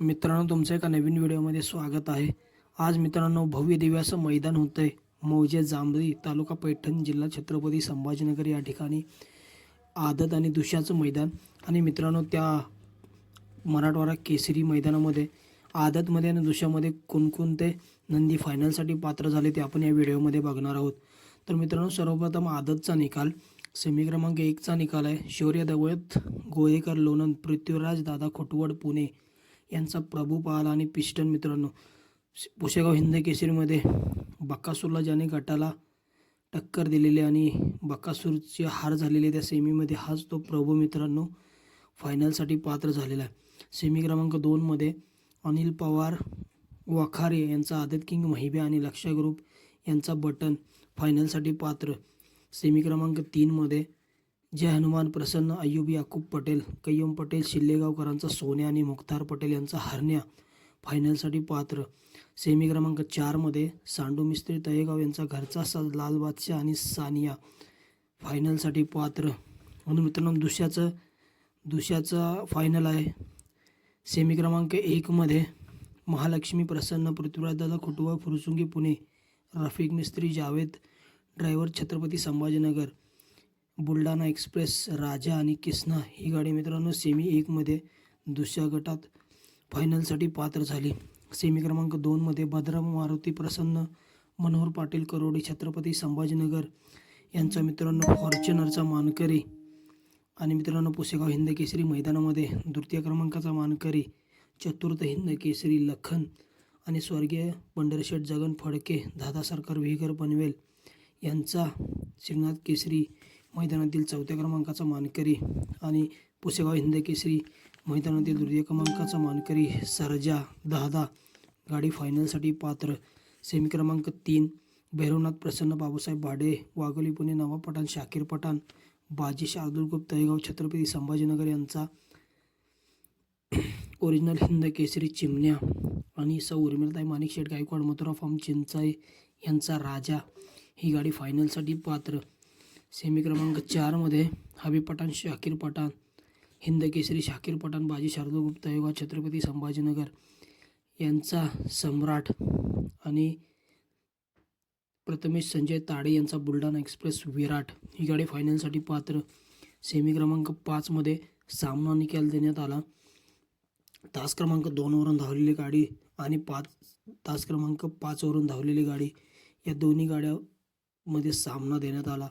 मित्रांनो तुमचं एका नवीन व्हिडिओमध्ये स्वागत आहे. आज मित्रांनो भव्य दिव्याचं मैदान होतं आहे मौजे जांभळी तालुका पैठण जिल्हा छत्रपती संभाजीनगर या ठिकाणी आदत आणि दुशाचं मैदान. आणि मित्रांनो त्या मराठवाडा केसरी मैदानामध्ये आदतमध्ये आणि दुशामध्ये कोणकोणते नंदी फायनलसाठी पात्र झाले ते आपण या व्हिडिओमध्ये बघणार आहोत. तर मित्रांनो सर्वप्रथम आदतचा निकाल. सेमी क्रमांक एकचा निकाल आहे. शौर्य दवळत गोळेकर लोणंद पृथ्वीराज दादा खोटवड पुणे. यांचा प्रभू पाहाला आणि पिस्टन मित्रांनो पुशेगाव हिंद केसरीमध्ये बक्कासूरला ज्याने गटाला टक्कर दिलेली आणि बक्कासूरची हार झालेली त्या सेमीमध्ये हाच तो प्रभू मित्रांनो फायनलसाठी पात्र झालेला आहे. सेमी क्रमांक दोनमध्ये अनिल पवार वाखारे यांचा आदित किंग महिबे आणि लक्ष्य ग्रुप यांचा बटन फायनलसाठी पात्र. सेमी क्रमांक तीनमध्ये जय हनुमान प्रसन्न अय्यूब याकूब पटेल कय्यम पटेल शिल्लेगावकरांचा सोन्या आणि मुख्तार पटेल यांचा हरण्या फायनलसाठी पात्र. सेमी क्रमांक चारमध्ये सांडू मिस्त्री तळेगाव यांचा घरचा सा लाल बादशाह आणि सानिया फायनलसाठी पात्र. म्हणून मित्रांनो दुसऱ्याचं दुसऱ्याचा फायनल आहे. सेमी क्रमांक एकमध्ये महालक्ष्मी प्रसन्न पृथ्वीराजदादा खुटवा फुरसुंगी पुणे रफिक मिस्त्री जावेद ड्रायव्हर छत्रपती संभाजीनगर. बुलढाणा एक्सप्रेस राजा आणि किसना ही गाडी मित्रांनो सेमी एकमध्ये दुसऱ्या गटात फायनलसाठी पात्र झाली. सेमी क्रमांक दोनमध्ये भद्रा मारुती प्रसन्न मनोहर पाटील करोडी छत्रपती संभाजीनगर यांचा मित्रांनो फॉर्च्युनरचा मानकरी आणि मित्रांनो पुसेगाव हिंद केसरी मैदानामध्ये तृतीय क्रमांकाचा मानकरी चतुर्थ हिंद केसरी लखन आणि स्वर्गीय पंढरशेठ जगन फडके दादा सरकार विहीकर पनवेल यांचा श्रीनाथ केसरी मैदानातील चौथ्या क्रमांकाचा मानकरी आणि पुसेगाव हिंदकेसरी मैदानातील तृतीय क्रमांकाचा मानकरी सरजा दहादा गाडी फायनलसाठी पात्र. सेमी क्रमांक तीन भैरवनाथ प्रसन्न बाबूसाहेब भाडे वाघोली पुणे नवा पठाण शाकीर पठाण बाजी शार्दुल गुप्त तळेगाव छत्रपती संभाजीनगर यांचा ओरिजिनल हिंद केसरी चिमण्या आणि सौ उर्मिलताई माणिक शेठ गायकवाड मथुरा फॉर्म चिंचाई यांचा राजा. ही गाडी फायनलसाठी पात्र. सेमी क्रमांक चारमध्ये हबी पठाण शाकीर पठाण हिंद केसरी शाकीर पठाण बाजी शारदगुप्त ग्रुप छत्रपती संभाजीनगर यांचा सम्राट आणि प्रथमेश संजय ताडे यांचा बुलढाणा एक्सप्रेस विराट ही गाडी फायनलसाठी पात्र. सेमी क्रमांक पाचमध्ये सामना निकाल देण्यात आला. तास क्रमांक दोनवरून धावलेली गाडी आणि पाच तास क्रमांक पाचवरून धावलेली गाडी या दोन्ही गाड्यामध्ये सामना देण्यात आला.